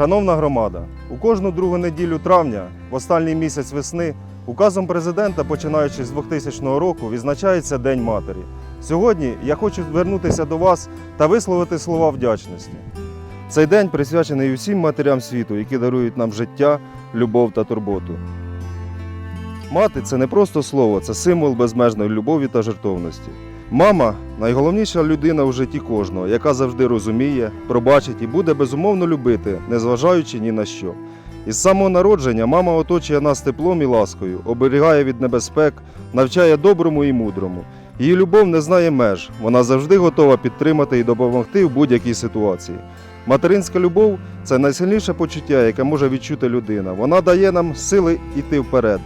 Шановна громада, у кожну другу неділю травня, в останній місяць весни, указом президента, починаючи з 2000 року, відзначається День Матері. Сьогодні я хочу звернутися до вас та висловити слова вдячності. Цей день присвячений усім матерям світу, які дарують нам життя, любов та турботу. Мати це не просто слово, це символ безмежної любові та жертовності. Мама найголовніша людина у житті кожного, яка завжди розуміє, пробачить і буде безумовно любити, незважаючи ні на що. Із самого народження мама оточує нас теплом і ласкою, оберігає від небезпек, навчає доброму і мудрому. Її любов не знає меж, вона завжди готова підтримати і допомогти в будь-якій ситуації. Материнська любов це найсильніше почуття, яке може відчути людина. Вона дає нам сили йти вперед,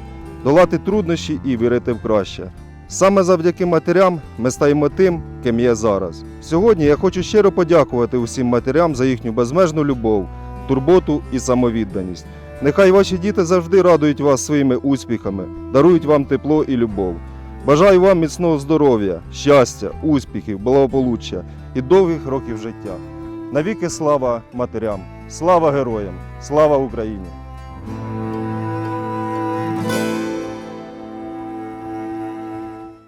долати труднощі і вірити в краще. Саме завдяки матерям ми стаємо тим, ким є зараз. Сьогодні я хочу щиро подякувати усім матерям за їхню безмежну любов, турботу і самовідданість. Нехай ваші діти завжди радують вас своїми успіхами, дарують вам тепло і любов. Бажаю вам міцного здоров'я, щастя, успіхів, благополуччя і довгих років життя. Навіки слава матерям, слава героям, слава Україні!